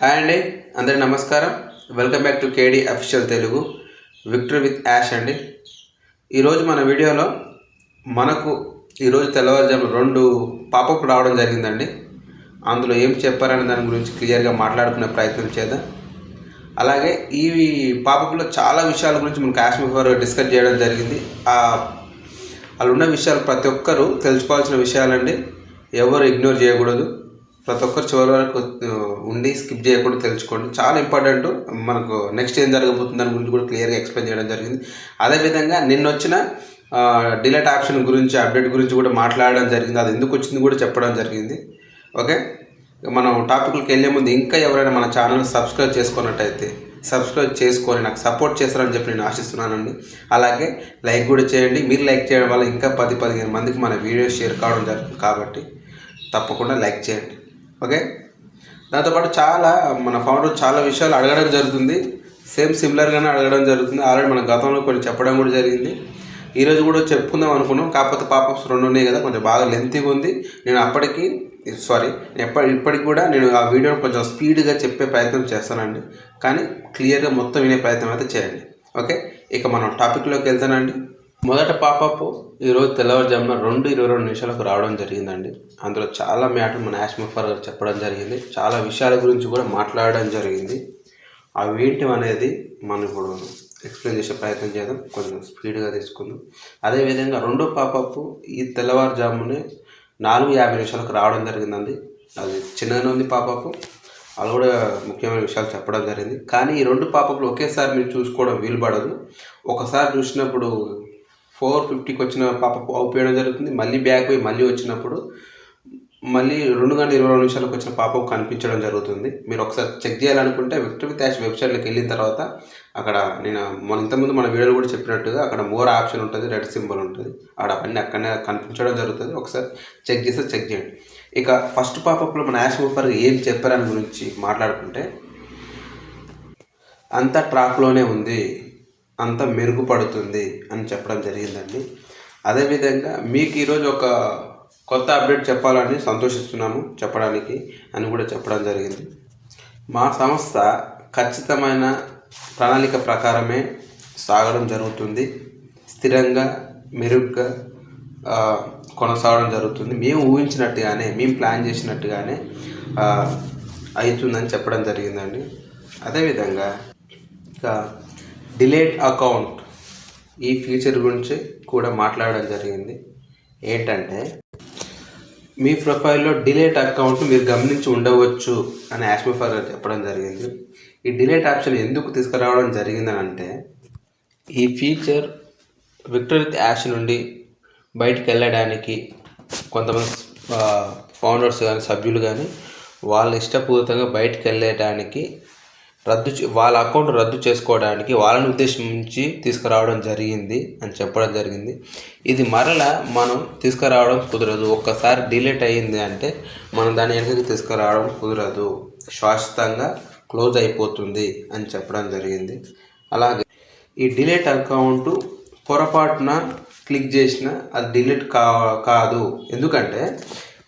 Hi అండి అందరి నమస్కారం. Welcome back to KD official Telugu. Victory with Yash అండి. ఈరోజు మన వీడియోలో మనకు ఈరోజు తెల్లవారుజాము రెండు పాపప్ రావడం జరిగిందండి. అందులో ఏం చెప్పారనే దాని గురించి క్లియర్గా మాట్లాడుకునే ప్రయత్నం చేద్దాం. అలాగే ఈ పాపప్లో చాలా విషయాల గురించి మన కాశ్మీర్ డిస్కస్ చేయడం జరిగింది. వాళ్ళు ఉన్న విషయాలు ప్రతి ఒక్కరూ తెలుసుకోవాల్సిన విషయాలండి. ఎవరు ఇగ్నోర్ చేయకూడదు. ప్రతి ఒక్కరు చివరి వరకు ఉండి స్కిప్ చేయకుండా తెలుసుకోండి. చాలా ఇంపార్టెంట్. మనకు నెక్స్ట్ ఏం జరగబోతుంది దాని గురించి కూడా క్లియర్గా ఎక్స్ప్లెయిన్ చేయడం జరిగింది. అదేవిధంగా నిన్న వచ్చిన డిలేట్ ఆప్షన్ గురించి అప్డేట్ గురించి కూడా మాట్లాడడం జరిగింది. అది ఎందుకు వచ్చింది కూడా చెప్పడం జరిగింది. ఓకే? మనం టాపిక్లకు వెళ్ళే ముందు ఇంకా ఎవరైనా మన ఛానల్ సబ్స్క్రైబ్ చేసుకున్నట్టయితే సబ్స్క్రైబ్ చేసుకొని నాకు సపోర్ట్ చేస్తారని చెప్పి నేను ఆశిస్తున్నానండి. అలాగే లైక్ కూడా చేయండి. మీరు లైక్ చేయడం వల్ల ఇంకా పది పదిహేను మందికి మన వీడియో షేర్ కావడం జరుగుతుంది. కాబట్టి తప్పకుండా లైక్ చేయండి. ఓకే? దాంతోపాటు చాలా మన ఫౌండర్ చాలా విషయాలు అడగడం జరుగుతుంది. సేమ్ సిమిలర్గానే అడగడం జరుగుతుంది. ఆల్రెడీ మన గతంలో కొన్ని చెప్పడం కూడా జరిగింది. ఈరోజు కూడా చెప్పుకుందాం అనుకున్నాం. కాకపోతే పాపప్స్ రెండు ఉన్నాయి కదా కొంచెం బాగా లెంతీగా ఉంది. నేను అప్పటికి సారీ ఎప్పటి ఇప్పటికి కూడా నేను ఆ వీడియోని కొంచెం స్పీడ్గా చెప్పే ప్రయత్నం చేస్తానండి. కానీ క్లియర్గా మొత్తం వినే ప్రయత్నం అయితే చేయండి. ఓకే? ఇక మనం టాపిక్లోకి వెళ్తానండి. మొదట పాపప్ ఈరోజు తెల్లవారుజామున రెండు ఇరవై రెండు నిమిషాలకు రావడం జరిగిందండి. అందులో చాలా మ్యాటర్ మన యాష్ ముఫర్ గారు చెప్పడం జరిగింది. చాలా విషయాల గురించి కూడా మాట్లాడడం జరిగింది. అవి ఏంటి అనేది మనం ఇప్పుడు ఎక్స్ప్లెయిన్ చేసే ప్రయత్నం చేద్దాం. కొంచెం స్పీడ్గా తీసుకుందాం. అదేవిధంగా రెండో పాపప్ ఈ తెల్లవారుజామునే నాలుగు యాభై నిమిషాలకు రావడం జరిగిందండి. అది చిన్నగానే ఉంది పాపప్. అది కూడా ముఖ్యమైన విషయాలు చెప్పడం జరిగింది. కానీ ఈ రెండు పాపకులు ఒకేసారి మీరు చూసుకోవడం వీలు పడదు ఒకసారి చూసినప్పుడు ఫోర్ ఫిఫ్టీకి వచ్చిన పాపప్ అవుపోయడం జరుగుతుంది. మళ్ళీ బ్యాక్ పోయి మళ్ళీ వచ్చినప్పుడు మళ్ళీ రెండు గంటల ఇరవై రెండు నిమిషాలకు వచ్చిన పాపకు కనిపించడం జరుగుతుంది. మీరు ఒకసారి చెక్ చేయాలనుకుంటే విక్టర్ విత్ యాష్ వెబ్సైట్లోకి వెళ్ళిన తర్వాత అక్కడ నేను మన ఇంతకుముందు మన వీడియోలో కూడా చెప్పినట్టుగా అక్కడ మోర్ ఆప్షన్ ఉంటుంది రెడ్ సింబల్ ఉంటుంది. అక్కడ అన్నీ అక్కడనే కనిపించడం జరుగుతుంది. ఒకసారి చెక్ చేస్తే చెక్ చేయండి. ఇక ఫస్ట్ పాపప్లో మన యాష్ మూఫర్ ఏం చెప్పారని గురించి మాట్లాడుకుంటే అంత ట్రాక్లోనే ఉంది. అంత మెరుగుపడుతుంది అని చెప్పడం జరిగిందండి. అదేవిధంగా మీకు ఈరోజు ఒక కొత్త అప్డేట్ చెప్పాలని సంతోషిస్తున్నాము చెప్పడానికి అని కూడా చెప్పడం జరిగింది. మా సంస్థ ఖచ్చితమైన ప్రణాళిక ప్రకారమే సాగడం జరుగుతుంది. స్థిరంగా మెరుగ్గా కొనసాగడం జరుగుతుంది. మేము ఊహించినట్టుగానే మేము ప్లాన్ చేసినట్టుగానే అవుతుందని చెప్పడం జరిగిందండి. అదేవిధంగా ఇక డిలేట్ అకౌంట్ ఈ ఫీచర్ గురించి కూడా మాట్లాడడం జరిగింది. ఏంటంటే మీ ప్రొఫైల్లో డిలేట్ అకౌంట్ మీరు గమనించి ఉండవచ్చు అని యాష్మిఫర్ గారు చెప్పడం జరిగింది. ఈ డిలేట్ ఆప్షన్ ఎందుకు తీసుకురావడం జరిగిందని అంటే ఈ ఫీచర్ విక్టర్ విత్ యాష్ నుండి బయటికి వెళ్ళడానికి కొంతమంది ఫౌండర్స్ కానీ సభ్యులు కానీ వాళ్ళ ఇష్టపూర్వకంగా బయటికి వెళ్ళడానికి రద్దు చే- వాళ్ళ అకౌంట్ రద్దు చేసుకోవడానికి వాళ్ళని ఉద్దేశించి తీసుకురావడం జరిగింది అని చెప్పడం జరిగింది. ఇది మరలా మనం తీసుకురావడం కుదరదు. ఒక్కసారి డిలీట్ అయ్యింది అంటే మనం దాని వెనకకి తీసుకురావడం కుదరదు. శాశ్వతంగా క్లోజ్ అయిపోతుంది అని చెప్పడం జరిగింది. అలాగే ఈ డిలీట్ అకౌంట్ పొరపాటున క్లిక్ చేసిన అది డిలీట్ కా కాదు. ఎందుకంటే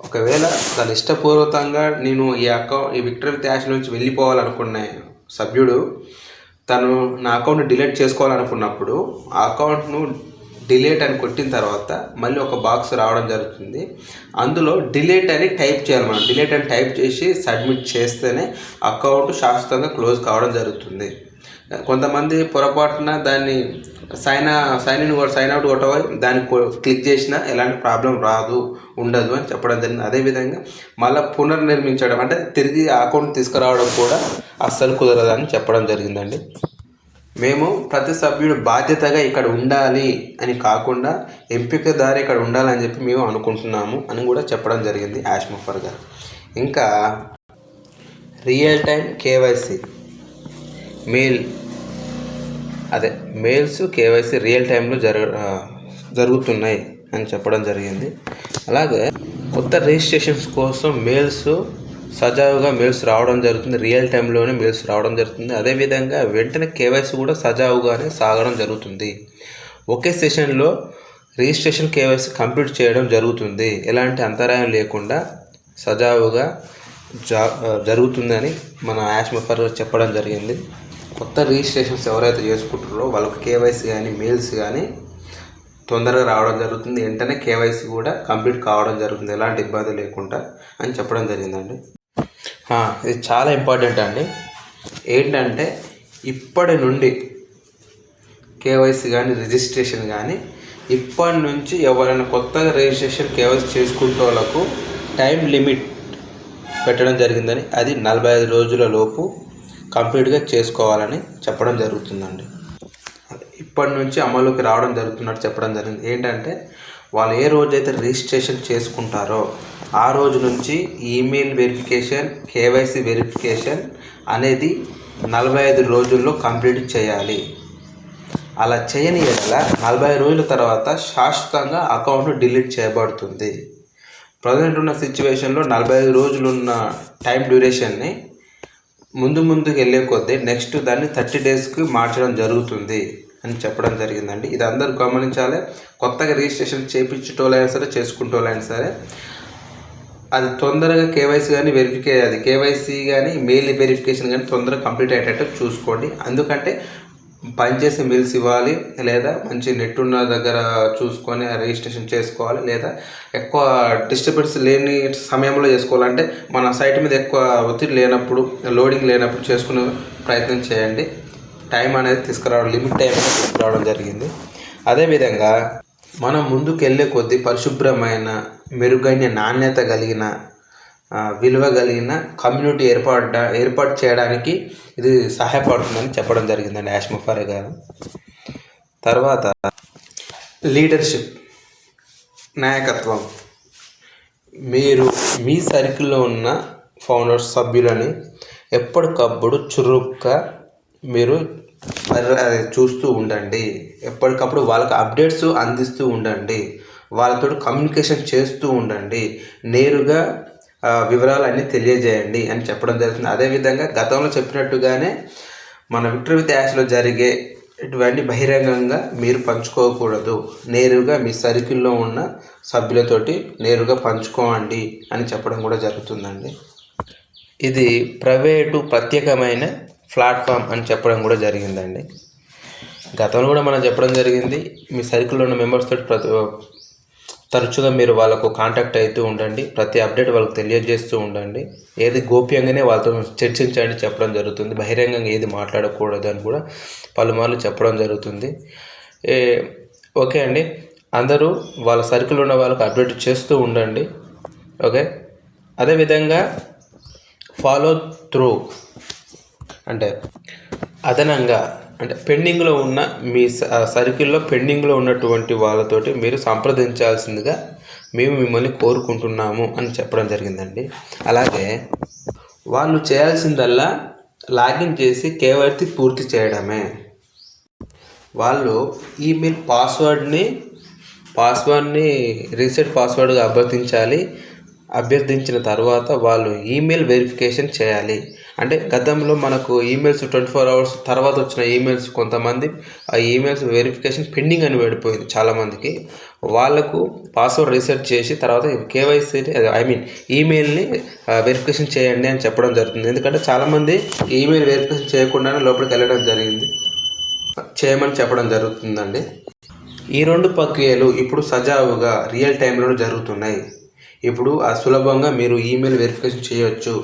ఒకవేళ దాని ఇష్టపూర్వకంగా నేను ఈ అకౌంట్ ఈ విక్టరీ త్యాష్ నుంచి వెళ్ళిపోవాలనుకున్న సభ్యుడు తను నా అకౌంట్ డిలీట్ చేసుకోవాలనుకున్నప్పుడు ఆ అకౌంట్ను డిలీట్ అని కొట్టిన తర్వాత మళ్ళీ ఒక బాక్స్ రావడం జరుగుతుంది. అందులో డిలీట్ అని టైప్ చేయాలి మనం. డిలీట్ అని టైప్ చేసి సబ్మిట్ చేస్తేనే అకౌంట్ శాశ్వతంగా క్లోజ్ కావడం జరుగుతుంది. కొంతమంది పొరపాటున దాన్ని sign sign in sign out కొట్టవాలి దాన్ని క్లిక్ చేసినా ఎలాంటి ప్రాబ్లం రాదు ఉండదు అని చెప్పడం జరిగింది. అదేవిధంగా మళ్ళీ పునర్నిర్మించడం అంటే తిరిగి అకౌంట్ తీసుకురావడం కూడా అస్సలు కుదరదని చెప్పడం జరిగిందండి. మేము ప్రతి సభ్యుడు బాధ్యతగా ఇక్కడ ఉండాలి అని కాకుండా ఎంపిక దారి ఇక్కడ ఉండాలని చెప్పి మేము అనుకుంటున్నాము అని కూడా చెప్పడం జరిగింది యాష్ ముఫర్ గారు. ఇంకా రియల్ టైం కేవైసీ మెయిల్ అదే మెయిల్స్ కేవైసీ రియల్ టైంలో జరగ జరుగుతున్నాయి అని చెప్పడం జరిగింది. అలాగే కొత్త రిజిస్ట్రేషన్స్ కోసం మెయిల్స్ సజావుగా మెయిల్స్ రావడం జరుగుతుంది. రియల్ టైంలోనే మెయిల్స్ రావడం జరుగుతుంది. అదేవిధంగా వెంటనే కేవైసీ కూడా సజావుగానే సాగడం జరుగుతుంది. ఒకే సెషన్లో రిజిస్ట్రేషన్ కేవైసీ కంప్లీట్ చేయడం జరుగుతుంది. ఎలాంటి అంతరాయం లేకుండా సజావుగా జా జరుగుతుందని మన యాష్ ముఫర్ చెప్పడం జరిగింది. కొత్త రిజిస్ట్రేషన్స్ ఎవరైతే చేసుకుంటారో వాళ్ళకి కేవైసీ కానీ మెయిల్స్ కానీ తొందరగా రావడం జరుగుతుంది. వెంటనే కేవైసీ కూడా కంప్లీట్ కావడం జరుగుతుంది. ఎలాంటి ఇబ్బంది లేకుండా అని చెప్పడం జరిగిందండి. ఇది చాలా ఇంపార్టెంట్ అండి. ఏంటంటే ఇప్పటి నుండి కేవైసీ కానీ రిజిస్ట్రేషన్ కానీ ఇప్పటి నుంచి ఎవరైనా కొత్తగా రిజిస్ట్రేషన్ కేవైసీ చేసుకుంటే వాళ్ళకు టైం లిమిట్ పెట్టడం జరిగిందని అది నలభై ఐదు రోజుల లోపు కంప్లీట్గా చేసుకోవాలని చెప్పడం జరుగుతుందండి. ఇప్పటి నుంచి అమలుకి రావడం జరుగుతున్నట్టు చెప్పడం జరిగింది. ఏంటంటే వాళ్ళు ఏ రోజైతే రిజిస్ట్రేషన్ చేసుకుంటారో ఆ రోజు నుంచి ఈమెయిల్ వెరిఫికేషన్ కేవైసీ వెరిఫికేషన్ అనేది నలభై ఐదు రోజుల్లో కంప్లీట్ చేయాలి. అలా చేయని ఎడల నలభై రోజుల తర్వాత శాశ్వతంగా అకౌంట్ డిలీట్ చేయబడుతుంది. ప్రజెంట్ ఉన్న సిచ్యువేషన్లో నలభై ఐదు రోజులు ఉన్న టైం డ్యూరేషన్ని ముందు ముందుకు వెళ్ళే కొద్దీ నెక్స్ట్ దాన్ని థర్టీ డేస్కి మార్చడం జరుగుతుంది అని చెప్పడం జరిగిందండి. ఇది అందరూ గమనించాలి. కొత్తగా రిజిస్ట్రేషన్ చేయించేటోళ్ళైనా సరే చేసుకుంటోళ్ళైనా సరే అది తొందరగా కేవైసీ కానీ వెరిఫికే అది కేవైసీ కానీ మెయిల్ వెరిఫికేషన్ కానీ తొందరగా కంప్లీట్ అయ్యేటట్టు చూసుకోండి. ఎందుకంటే పనిచేసే మిల్స్ ఇవ్వాలి లేదా మంచి నెట్ ఉన్న దగ్గర చూసుకొని రిజిస్ట్రేషన్ చేసుకోవాలి లేదా ఎక్కువ డిస్టర్బెన్స్ లేని సమయంలో చేసుకోవాలంటే మన సైట్ మీద ఎక్కువ ఒత్తిడి లేనప్పుడు లోడింగ్ లేనప్పుడు చేసుకునే ప్రయత్నం చేయండి. టైం అనేది తీసుకురావడం లిమిట్ టైం అనేది తీసుకురావడం జరిగింది. అదేవిధంగా మనం ముందుకు వెళ్ళే కొద్దీ పరిశుభ్రమైన మెరుగైన నాణ్యత కలిగిన విలువ కలిగిన కమ్యూనిటీ ఏర్పాటు ఏర్పాటు చేయడానికి ఇది సహాయపడుతుందని చెప్పడం జరిగిందండి యాష్మఫారే గారు. తర్వాత లీడర్షిప్ నాయకత్వం. మీరు మీ సర్కిల్లో ఉన్న ఫౌండర్స్ సభ్యులని ఎప్పటికప్పుడు చురుగ్గా మీరు చూస్తూ ఉండండి. ఎప్పటికప్పుడు వాళ్ళకి అప్డేట్స్ అందిస్తూ ఉండండి. వాళ్ళతో కమ్యూనికేషన్ చేస్తూ ఉండండి. నేరుగా వివరాలన్నీ తెలియజేయండి అని చెప్పడం జరుగుతుంది. అదేవిధంగా గతంలో చెప్పినట్టుగానే మన విక్టర్ విత్ యాష్లో జరిగే ఇటువంటి బహిరంగంగా మీరు పంచుకోకూడదు. నేరుగా మీ సర్కిల్లో ఉన్న సభ్యులతోటి నేరుగా పంచుకోండి అని చెప్పడం కూడా జరుగుతుందండి. ఇది ప్రైవేటు ప్రత్యేకమైన ప్లాట్ఫామ్ అని చెప్పడం కూడా జరిగిందండి. గతంలో కూడా మనం చెప్పడం జరిగింది మీ సర్కిల్లో ఉన్న మెంబర్స్ తోటి ప్రతి తరచుగా మీరు వాళ్ళకు కాంటాక్ట్ అవుతూ ఉండండి. ప్రతి అప్డేట్ వాళ్ళకి తెలియజేస్తూ ఉండండి. ఏది గోప్యంగానే వాళ్ళతో చర్చించండి చెప్పడం జరుగుతుంది. బహిరంగంగా ఏది మాట్లాడకూడదు అని కూడా పలుమార్లు చెప్పడం జరుగుతుంది. ఏ ఓకే అండి. అందరూ వాళ్ళ సర్కిల్ ఉన్న వాళ్ళకి అప్డేట్ చేస్తూ ఉండండి. ఓకే? అదేవిధంగా ఫాలో త్రూ అంటే అదనంగా అంటే పెండింగ్లో ఉన్న మీ స- సర్కిల్లో పెండింగ్లో ఉన్నటువంటి వాళ్ళతోటి మీరు సంప్రదించాల్సిందిగా మేము మిమ్మల్ని కోరుకుంటున్నాము అని చెప్పడం జరిగిందండి. అలాగే వాళ్ళు చేయాల్సిందల్లా లాగిన్ చేసి కేవైసీ పూర్తి చేయడమే. వాళ్ళు ఈమెయిల్ పాస్వర్డ్ని పాస్వర్డ్ని రీసెట్ పాస్వర్డ్గా అభ్యర్థించాలి అభ్యర్థించిన తర్వాత వాళ్ళు ఈమెయిల్ వెరిఫికేషన్ చేయాలి. అంటే గతంలో మనకు ఈమెయిల్స్ ట్వంటీ ఫోర్ అవర్స్ తర్వాత వచ్చిన ఈమెయిల్స్ కొంతమంది ఆ ఈమెయిల్స్ వెరిఫికేషన్ పెండింగ్ అని పడిపోయింది చాలామందికి. వాళ్ళకు పాస్వర్డ్ రీసెర్చ్ చేసి తర్వాత కేవైసీ ఐ మీన్ ఈమెయిల్ని వెరిఫికేషన్ చేయండి అని చెప్పడం జరుగుతుంది. ఎందుకంటే చాలామంది ఈమెయిల్ వెరిఫికేషన్ చేయకుండానే లోపలికి వెళ్ళడం జరిగింది. చేయమని చెప్పడం జరుగుతుందండి. ఈ రెండు ప్రక్రియలు ఇప్పుడు సజావుగా రియల్ టైంలో జరుగుతున్నాయి. ఇప్పుడు ఆ సులభంగా మీరు ఈమెయిల్ వెరిఫికేషన్ చేయవచ్చు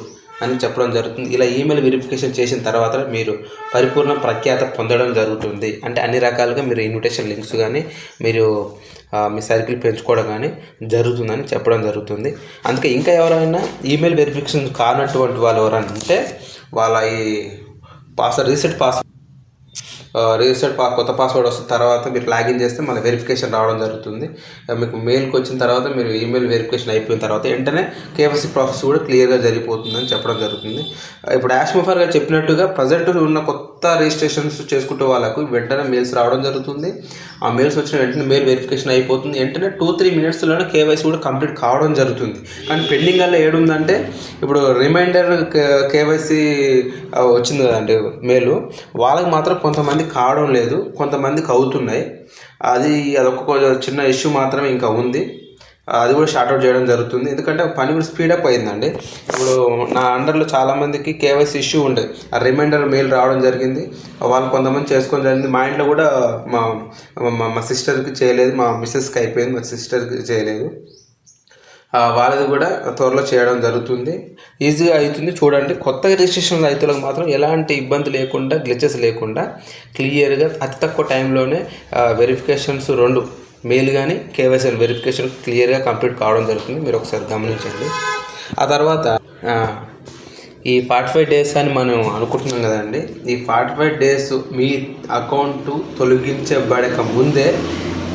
అని చెప్పడం జరుగుతుంది. ఇలా ఈమెయిల్ వెరిఫికేషన్ చేసిన తర్వాత మీరు పరిపూర్ణ ప్రఖ్యాత పొందడం జరుగుతుంది. అంటే అన్ని రకాలుగా మీరు ఇన్విటేషన్ లింక్స్ కానీ మీరు మీ సర్కిల్ పెంచుకోవడం కానీ జరుగుతుందని చెప్పడం జరుగుతుంది. అందుకే ఇంకా ఎవరైనా ఈమెయిల్ వెరిఫికేషన్ కానటువంటి వాళ్ళు ఎవరైనా ఉంటే వాళ్ళ ఈ పాస్వర్డ్ రీసెట్ పాస్ రిజిస్టర్డ్ పా కొత్త పాస్వర్డ్ వస్తే తర్వాత మీరు లాగిన్ చేస్తే మళ్ళీ వెరిఫికేషన్ రావడం జరుగుతుంది. మీకు మెయిల్కి వచ్చిన తర్వాత మీరు ఈమెయిల్ వెరిఫికేషన్ అయిపోయిన తర్వాత వెంటనే కేవైసీ ప్రాసెస్ కూడా క్లియర్గా జరిగిపోతుందని చెప్పడం జరుగుతుంది. ఇప్పుడు యాష్ ముఫర్ గారు చెప్పినట్టుగా ప్రజెంట్ ఉన్న కొత్త కొత్త రిజిస్ట్రేషన్స్ చేసుకుంటే వాళ్ళకు వెంటనే మెయిల్స్ రావడం జరుగుతుంది. ఆ మెయిల్స్ వచ్చిన వెంటనే మెయిల్ వెరిఫికేషన్ అయిపోతుంది. వెంటనే టూ త్రీ మినిట్స్లోనే కేవైసీ కూడా కంప్లీట్ కావడం జరుగుతుంది. కానీ పెండింగ్ వల్ల ఏడుందంటే ఇప్పుడు రిమైండర్ కేవైసీ వచ్చింది కదండి మెయిల్ వాళ్ళకి మాత్రం కొంతమంది కావడం లేదు. కొంతమందికి అవుతున్నాయి. అది అదొక చిన్న ఇష్యూ మాత్రమే ఇంకా ఉంది. అది కూడా షార్ట్అవుట్ చేయడం జరుగుతుంది. ఎందుకంటే పని కూడా స్పీడప్ అయిందండి. ఇప్పుడు నా అండర్లో చాలామందికి కేవైసీ ఇష్యూ ఉండే. ఆ రిమైండర్ మెయిల్ రావడం జరిగింది. వాళ్ళు కొంతమంది చేసుకోవడం జరిగింది. మా ఇంట్లో కూడా మా మా- సిస్టర్కి చేయలేదు. మా మిస్సెస్కి అయిపోయింది. మా సిస్టర్కి చేయలేదు. వాళ్ళది కూడా త్వరలో చేయడం జరుగుతుంది. ఈజీగా అవుతుంది. చూడండి. కొత్త రిజిస్ట్రేషన్ రైతులకు మాత్రం ఎలాంటి ఇబ్బంది లేకుండా గ్లిచెస్ లేకుండా క్లియర్గా అతి తక్కువ టైంలోనే వెరిఫికేషన్స్ రెండు మెయిల్ కానీ కేవైసీ వెరిఫికేషన్ క్లియర్గా కంప్లీట్ కావడం జరుగుతుంది. మీరు ఒకసారి గమనించండి. ఆ తర్వాత ఈ ఫార్టీ ఫైవ్ డేస్ అని మనం అనుకుంటున్నాం కదండి. ఈ ఫార్టీ ఫైవ్ డేస్ మీ అకౌంట్ తొలగించబడక ముందే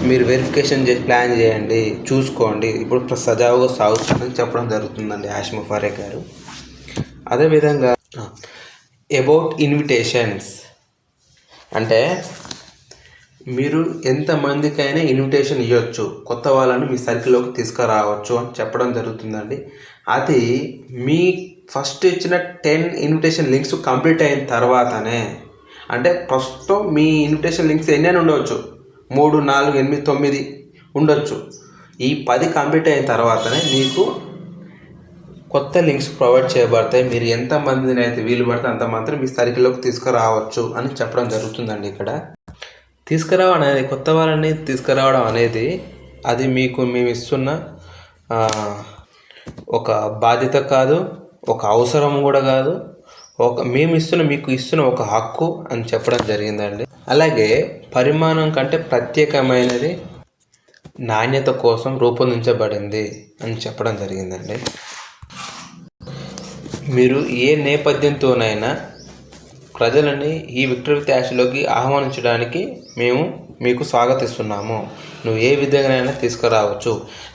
మీరు వెరిఫికేషన్ చేసి ప్లాన్ చేయండి. చూసుకోండి. ఇప్పుడు సజావుగా సాగుతుందని చెప్పడం జరుగుతుందండి ఆష్మ ఫారే గారు. అదేవిధంగా అబౌట్ ఇన్విటేషన్స్. అంటే మీరు ఎంతమందికైనా ఇన్విటేషన్ ఇవ్వచ్చు కొత్త వాళ్ళని మీ సర్కిల్లోకి తీసుకురావచ్చు అని చెప్పడం జరుగుతుందండి. అది మీ ఫస్ట్ ఇచ్చిన టెన్ ఇన్విటేషన్ లింక్స్ కంప్లీట్ అయిన తర్వాతనే అంటే ప్రస్తుతం మీ ఇన్విటేషన్ లింక్స్ ఎన్నైనా ఉండవచ్చు. మూడు నాలుగు ఎనిమిది తొమ్మిది ఉండొచ్చు. ఈ పది కంప్లీట్ అయిన తర్వాతనే మీకు కొత్త లింక్స్ ప్రొవైడ్ చేయబడతాయి. మీరు ఎంతమందిని అయితే వీలు పడితే అంత మాత్రం మీ సర్కిల్లోకి తీసుకురావచ్చు అని చెప్పడం జరుగుతుందండి ఇక్కడ. తీసుకురావడం అనేది కొత్త వారిని తీసుకురావడం అనేది అది మీకు మేము ఇస్తున్న ఒక బాధ్యత కాదు ఒక అవసరం కూడా కాదు. ఒక మేము ఇస్తున్న మీకు ఇస్తున్న ఒక హక్కు అని చెప్పడం జరిగిందండి. అలాగే పరిమాణం కంటే ప్రత్యేకమైనది నాణ్యత కోసం రూపొందించబడింది అని చెప్పడం జరిగిందండి. మీరు ఏ నేపథ్యంతోనైనా ప్రజలని ఈ విక్టరీ త్యాష్లోకి ఆహ్వానించడానికి మేము మీకు స్వాగతిస్తున్నాము. నువ్వు ఏ విధంగానైనా తీసుకురావచ్చు.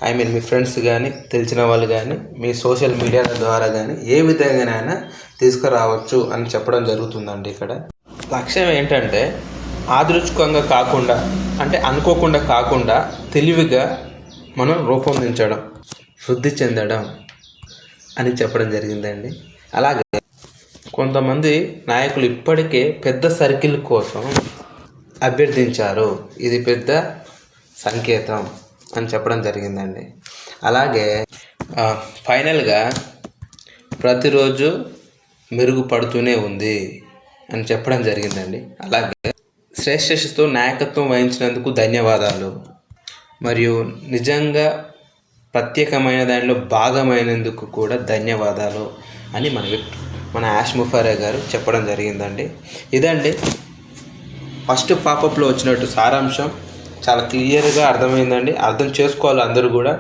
ఐ మీన్ మీ ఫ్రెండ్స్ కానీ తెలిసిన వాళ్ళు కానీ మీ సోషల్ మీడియా ద్వారా కానీ ఏ విధంగానైనా తీసుకురావచ్చు అని చెప్పడం జరుగుతుందండి ఇక్కడ. లక్ష్యం ఏంటంటే ఆదృచ్ఛికంగా కాకుండా అంటే అనుకోకుండా కాకుండా తెలివిగా మనం రూపొందించడం వృద్ధి చెందడం అని చెప్పడం జరిగిందండి. అలాగే కొంతమంది నాయకులు ఇప్పటికే పెద్ద సర్కిల్ కోసం అభ్యర్థించారు. ఇది పెద్ద సంకేతం అని చెప్పడం జరిగిందండి. అలాగే ఫైనల్గా ప్రతిరోజు మెరుగుపడుతూనే ఉంది అని చెప్పడం జరిగిందండి. అలాగే శ్రేష్ఠతో నాయకత్వం వహించినందుకు ధన్యవాదాలు. మరియు నిజంగా ప్రత్యేకమైన దానిలో భాగమైనందుకు కూడా ధన్యవాదాలు అని మన మన యాష్ ముఫారే గారు చెప్పడం జరిగిందండి. ఇదండి ఫస్ట్ పాపప్లో వచ్చినట్టు సారాంశం. చాలా క్లియర్గా అర్థమైందండి. అర్థం చేసుకోవాలి అందరూ కూడా.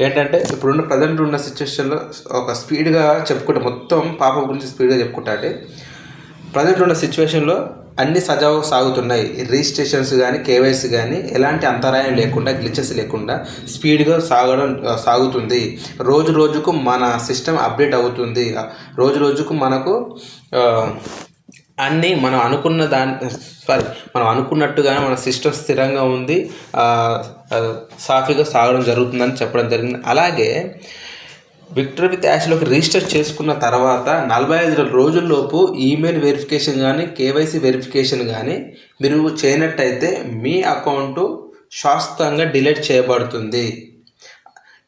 ఏంటంటే ఇప్పుడున్న ప్రజెంట్ ఉన్న సిచ్యువేషన్లో ఒక స్పీడ్గా చెప్పుకుంటే మొత్తం పాప గురించి స్పీడ్గా చెప్పుకుంటా అండి ప్రజెంట్ ఉన్న సిచ్యువేషన్లో అన్ని సజావుగా సాగుతున్నాయి. రిజిస్ట్రేషన్స్ కానీ కేవైసీ కానీ ఎలాంటి అంతరాయం లేకుండా గ్లిచెస్ లేకుండా స్పీడ్గా సాగడం సాగుతుంది. రోజు రోజుకు మన సిస్టమ్ అప్డేట్ అవుతుంది. రోజు రోజుకు మనకు అన్నీ మనం అనుకున్న దాని సారీ మనం అనుకున్నట్టుగానే మన సిస్టమ్ స్థిరంగా ఉంది. సాఫీగా సాగడం జరుగుతుందని చెప్పడం జరిగింది. అలాగే విక్టర్ విత్ యాష్లోకి రిజిస్టర్ చేసుకున్న తర్వాత నలభై ఐదు రోజుల్లోపు ఈమెయిల్ వెరిఫికేషన్ కానీ కేవైసీ వెరిఫికేషన్ కానీ మీరు చేయనట్టయితే మీ అకౌంటు శాశ్వతంగా డిలీట్ చేయబడుతుంది.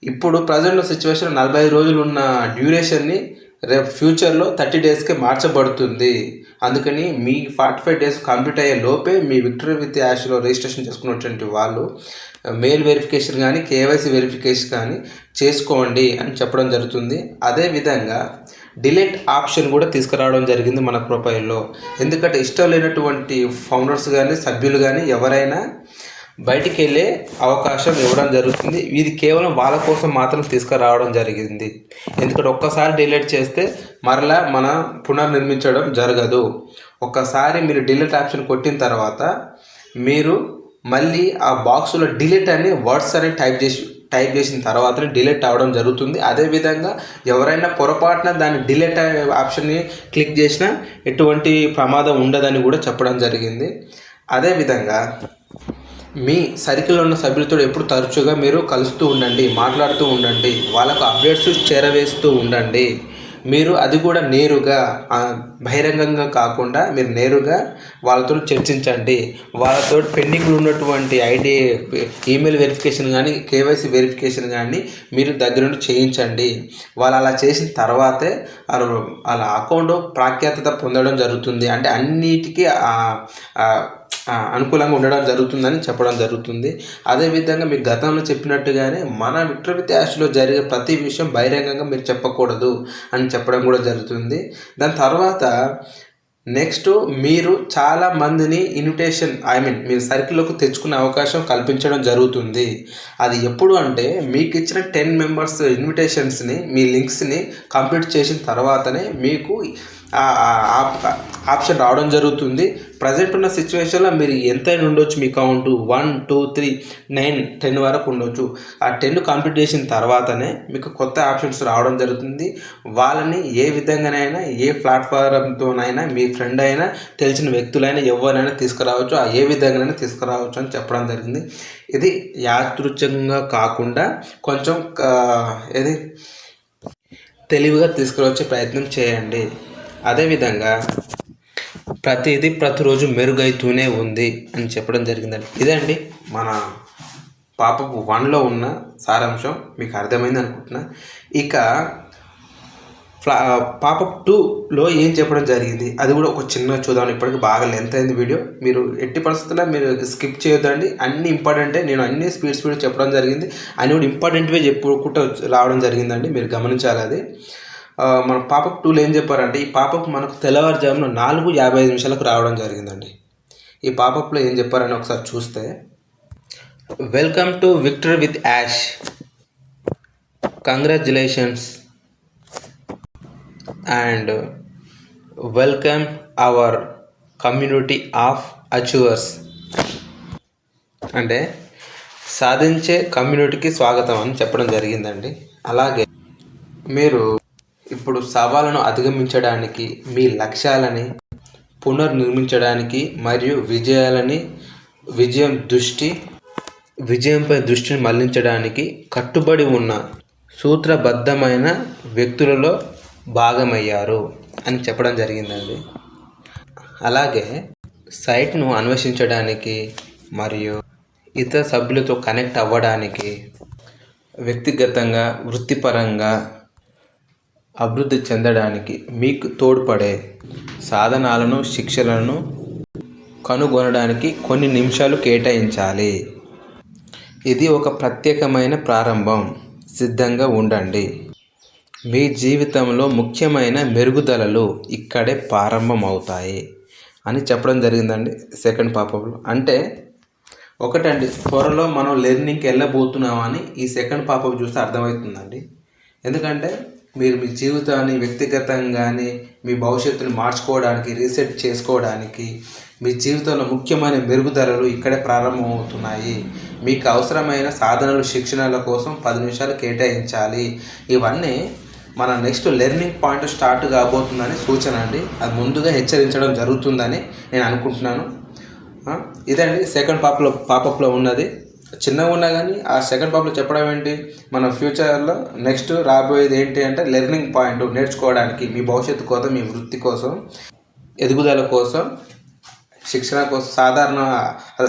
ఇప్పుడు ప్రజెంట్ సిచ్యువేషన్ నలభై ఐదు రోజులు ఉన్న డ్యూరేషన్ని రేపు ఫ్యూచర్లో థర్టీ డేస్కి మార్చబడుతుంది. అందుకని మీ ఫార్టీ ఫైవ్ డేస్ కంప్లీట్ అయ్యే లోపే మీ విక్టరీ విత్ యాష్లో రిజిస్ట్రేషన్ చేసుకున్నటువంటి వాళ్ళు మెయిల్ వెరిఫికేషన్ కానీ కేవైసీ వెరిఫికేషన్ కానీ చేసుకోండి అని చెప్పడం జరుగుతుంది. అదేవిధంగా డిలీట్ ఆప్షన్ కూడా తీసుకురావడం జరిగింది మన ప్రొఫైల్లో ఎందుకంటే ఇష్టం లేనటువంటి ఫౌండర్స్ కానీ సభ్యులు కానీ ఎవరైనా బయటికి వెళ్ళే అవకాశం ఇవ్వడం జరుగుతుంది. ఇది కేవలం వాళ్ళ కోసం మాత్రం తీసుకురావడం జరిగింది. ఎందుకంటే ఒక్కసారి డిలీట్ చేస్తే మరలా మన పునర్నిర్మించడం జరగదు. ఒక్కసారి మీరు డిలీట్ ఆప్షన్ కొట్టిన తర్వాత మీరు మళ్ళీ ఆ బాక్స్లో డిలీట్ అని వర్డ్స్ అని టైప్ చేసి టైప్ చేసిన తర్వాతనే డిలీట్ అవ్వడం జరుగుతుంది. అదేవిధంగా ఎవరైనా పొరపాటున దాన్ని డిలీట్ ఆప్షన్ని క్లిక్ చేసినా ఎటువంటి ప్రమాదం ఉండదని కూడా చెప్పడం జరిగింది. అదేవిధంగా మీ సర్కిల్లో ఉన్న సభ్యులతో ఎప్పుడు తరచుగా మీరు కలుస్తూ ఉండండి మాట్లాడుతూ ఉండండి వాళ్ళకు అప్డేట్స్ చేరవేస్తూ ఉండండి. మీరు అది కూడా నేరుగా బహిరంగంగా కాకుండా మీరు నేరుగా వాళ్ళతో చర్చించండి. వాళ్ళతో పెండింగ్లో ఉన్నటువంటి ఐడి ఈమెయిల్ వెరిఫికేషన్ కానీ కేవైసీ వెరిఫికేషన్ కానీ మీరు దగ్గరుండి చేయించండి. వాళ్ళు అలా చేసిన తర్వాతే వాళ్ళు వాళ్ళ అకౌంట్ ప్రాఖ్యాతత పొందడం జరుగుతుంది. అంటే అన్నిటికీ అనుకూలంగా ఉండడం జరుగుతుందని చెప్పడం జరుగుతుంది. అదేవిధంగా మీకు గతంలో చెప్పినట్టుగానే మన విక్రమితి యాష్లో జరిగే ప్రతి విషయం బహిరంగంగా మీరు చెప్పకూడదు అని చెప్పడం కూడా జరుగుతుంది. దాని తర్వాత నెక్స్ట్ మీరు చాలా మందిని ఇన్విటేషన్ ఐ మీన్ మీరు సర్కిల్లోకి తెచ్చుకునే అవకాశం కల్పించడం జరుగుతుంది. అది ఎప్పుడు అంటే మీకు ఇచ్చిన టెన్ మెంబర్స్ ఇన్విటేషన్స్ని మీ లింక్స్ని కంప్లీట్ చేసిన తర్వాతనే మీకు ఆప్షన్ రావడం జరుగుతుంది. ప్రజెంట్ ఉన్న సిచ్యువేషన్లో మీరు ఎంతైనా ఉండొచ్చు మీ count one two three nine ten వరకు ఉండొచ్చు. ఆ టెన్ కంప్లీట్ చేసిన తర్వాతనే మీకు కొత్త ఆప్షన్స్ రావడం జరుగుతుంది. వాళ్ళని ఏ విధంగానైనా ఏ ప్లాట్ఫారంతోనైనా మీ ఫ్రెండ్ అయినా తెలిసిన వ్యక్తులైనా ఎవరైనా తీసుకురావచ్చు. ఆ ఏ విధంగానైనా తీసుకురావచ్చు అని చెప్పడం జరిగింది. ఇది యాదృచ్ఛంగా కాకుండా కొంచెం ఇది తెలివిగా తీసుకురావచ్చే ప్రయత్నం చేయండి. అదేవిధంగా ప్రతిదీ ప్రతిరోజు మెరుగైతూనే ఉంది అని చెప్పడం జరిగిందండి. ఇదండి మన పాపపు వన్లో ఉన్న సారాంశం. మీకు అర్థమైంది అనుకుంటున్నా. ఇక ఫ్లా పాపప్ టూలో ఏం చెప్పడం జరిగింది? అది కూడా ఒక చిన్న చూద్దాం. ఇప్పటికి బాగా లెంత్ అయింది వీడియో. మీరు ఎట్టి పరిస్థితుల్లో మీరు స్కిప్ చేయొద్దండి. అన్ని ఇంపార్టెంటే నేను అన్ని స్పీడ్ స్పీడ్ చెప్పడం జరిగింది. అన్ని కూడా ఇంపార్టెంట్వే చెప్పుకుంటూ రావడం జరిగిందండి. మీరు గమనించాలి అది. మన పాపప్ టూలు ఏం చెప్పారంటే ఈ పాపప్ మనకు తెల్లవారుజామున నాలుగు యాభై ఐదు నిమిషాలకు రావడం జరిగిందండి. ఈ పాపప్లో ఏం చెప్పారని ఒకసారి చూస్తే welcome to Victory with Yash congratulations and welcome our community of achievers అంటే సాధించే కమ్యూనిటీకి స్వాగతం అని చెప్పడం జరిగిందండి. అలాగే మీరు ఇప్పుడు సవాళ్ళను అధిగమించడానికి మీ లక్ష్యాలని పునర్నిర్మించడానికి మరియు విజయాలని విజయం దృష్టి విజయంపై దృష్టిని మళ్ళించడానికి కట్టుబడి ఉన్న సూత్రబద్ధమైన వ్యక్తులలో భాగమయ్యారు అని చెప్పడం జరిగిందండి. అలాగే సైట్ను అన్వేషించడానికి మరియు ఇతర సభ్యులతో కనెక్ట్ అవ్వడానికి వ్యక్తిగతంగా వృత్తిపరంగా అభివృద్ధి చెందడానికి మీకు తోడ్పడే సాధనాలను శిక్షలను కనుగొనడానికి కొన్ని నిమిషాలు కేటాయించాలి. ఇది ఒక ప్రత్యేకమైన ప్రారంభం. సిద్ధంగా ఉండండి. మీ జీవితంలో ముఖ్యమైన మెరుగుదలలు ఇక్కడే ప్రారంభమవుతాయి అని చెప్పడం జరిగిందండి సెకండ్ పాపప్లో అంటే ఒకటండి త్వరలో మనం లెర్నింగ్కి వెళ్ళబోతున్నామని ఈ సెకండ్ పాపప్ చూస్తే అర్థమవుతుందండి. ఎందుకంటే మీరు మీ జీవితాన్ని వ్యక్తిగతంగానే మీ భవిష్యత్తుని మార్చుకోవడానికి రీసెట్ చేసుకోవడానికి మీ జీవితంలో ముఖ్యమైన మెరుగుదలలు ఇక్కడే ప్రారంభమవుతున్నాయి. మీకు అవసరమైన సాధనలు శిక్షణల కోసం పది నిమిషాలు కేటాయించాలి. ఇవన్నీ మన నెక్స్ట్ లెర్నింగ్ పాయింట్ స్టార్ట్ కాబోతుందని సూచన అండి. అది ముందుగా హెచ్చరించడం జరుగుతుందని నేను అనుకుంటున్నాను. ఇదండి. సెకండ్ పాపలో పాపప్లో ఉన్నది. చిన్నగా ఉన్నా కానీ ఆ సెకండ్ పాపలో చెప్పడం ఏంటి? మన ఫ్యూచర్లో నెక్స్ట్ రాబోయేది ఏంటి అంటే లెర్నింగ్ పాయింట్ నేర్చుకోవడానికి మీ భవిష్యత్తు కోసం మీ వృత్తి కోసం ఎదుగుదల కోసం శిక్షణ కోసం సాధారణ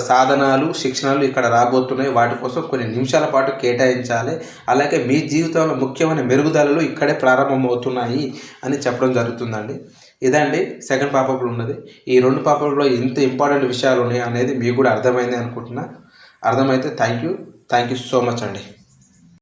సాధనాలు శిక్షణలు ఇక్కడ రాబోతున్నాయి. వాటి కోసం కొన్ని నిమిషాల పాటు కేటాయించాలి. అలాగే మీ జీవితంలో ముఖ్యమైన మెరుగుదలలు ఇక్కడే ప్రారంభమవుతున్నాయి అని చెప్పడం జరుగుతుందండి. ఇదండి సెకండ్ పాపప్లో ఉన్నది. ఈ రెండు పాపప్లో ఎంత ఇంపార్టెంట్ విషయాలు ఉన్నాయి అనేది మీకు కూడా అర్థమైంది అనుకుంటున్నా. అర్థమైతే thank you thank you so much అండి.